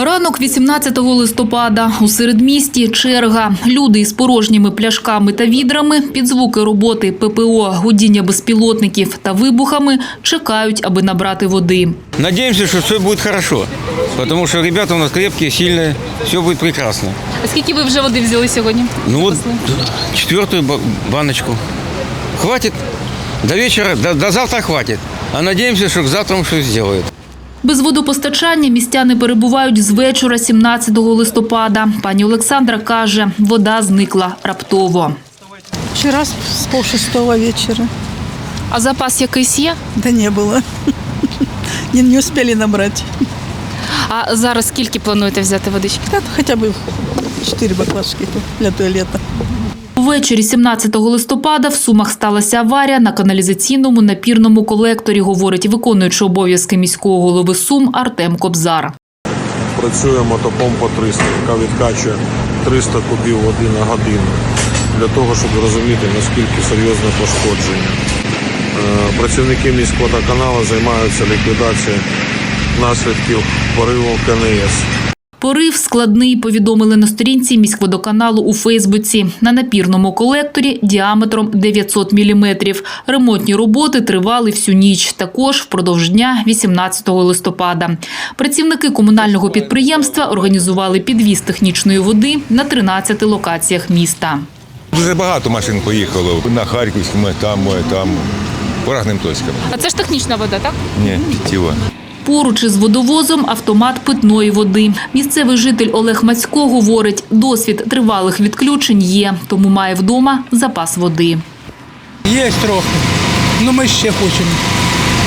Ранок 18 листопада у середмісті черга. Люди із порожніми пляшками та відрами під звуки роботи ППО, гудіння безпілотників та вибухами чекають, аби набрати води. Надеемся, что все будет хорошо, потому что ребята у нас крепкие, сильные, все будет прекрасно. А скільки ви вже води взяли сьогодні? Ну вот четвертую ба- баночку. Хватит до вечера, до, до завтра хватит. А надеемся, что к завтра все сделают. Без водопостачання містяни перебувають з вечора 17 листопада. Пані Олександра каже, вода зникла раптово. Вчера с с полшестого вечера. А запас якийсь є? Да не было. Не, не успели набрать. А зараз скільки плануєте взяти водички? Да, хотя бы 4 баклажки для туалета. Увечері 17 листопада в Сумах сталася аварія на каналізаційному напірному колекторі, говорить виконуючий обов'язки міського голови Сум Артем Кобзар. Працює мотопомпа 300, яка відкачує 300 кубів води на годину для того, щоб розуміти, наскільки серйозне пошкодження. Е, Працівники міськводоканалу займаються ліквідацією наслідків пориву КНС. Порив складний, повідомили на сторінці міськводоканалу у Фейсбуці. На напірному колекторі діаметром 900 міліметрів. Ремонтні роботи тривали всю ніч, також впродовж дня 18 листопада. Працівники комунального підприємства організували підвіз технічної води на 13 локаціях міста. Дуже багато машин поїхало на Харківському, там, там, по точкам. А це ж технічна вода, так? Ні, питтєва. Поруч із водовозом автомат питної води. Місцевий житель Олег Мацько говорить, досвід тривалих відключень є, тому має вдома запас води. Є трохи. Ну ми ще хочемо.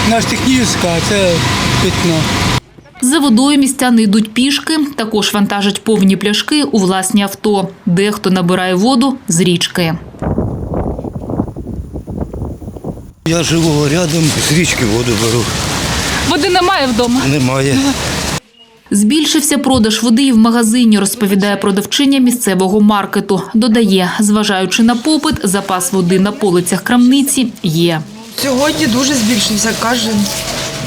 У нас технічна, а це питно. За водою містяни йдуть пішки, також вантажать повні пляшки у власні авто. Дехто набирає воду з річки. Я живу рядом, з річки воду беру. Води немає вдома. Немає. Збільшився продаж води і в магазині, розповідає продавчиня місцевого маркету. Додає, зважаючи на попит, запас води на полицях крамниці є. Сьогодні дуже збільшився кожен,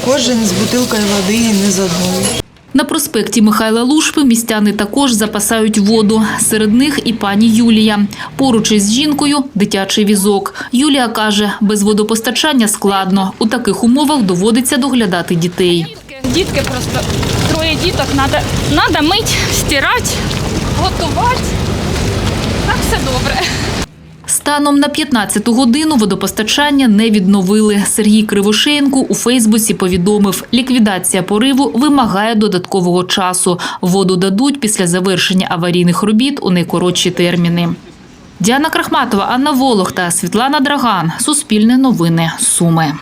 кожен з бутилкою води не з одною. На проспекті Михайла Лушпи містяни також запасають воду. Серед них і пані Юлія. Поруч із жінкою дитячий візок. Юлія каже, без водопостачання складно. У таких умовах доводиться доглядати дітей. Дітки просто троє діток, треба надо мить, стирати, готувати. Так все добре. Станом на 15-ту годину водопостачання не відновили. Сергій Кривошеєнко у Фейсбуці повідомив, ліквідація пориву вимагає додаткового часу. Воду дадуть після завершення аварійних робіт у найкоротші терміни. Діана Крахматова, Анна Волох та Світлана Драган. Суспільне новини. Суми.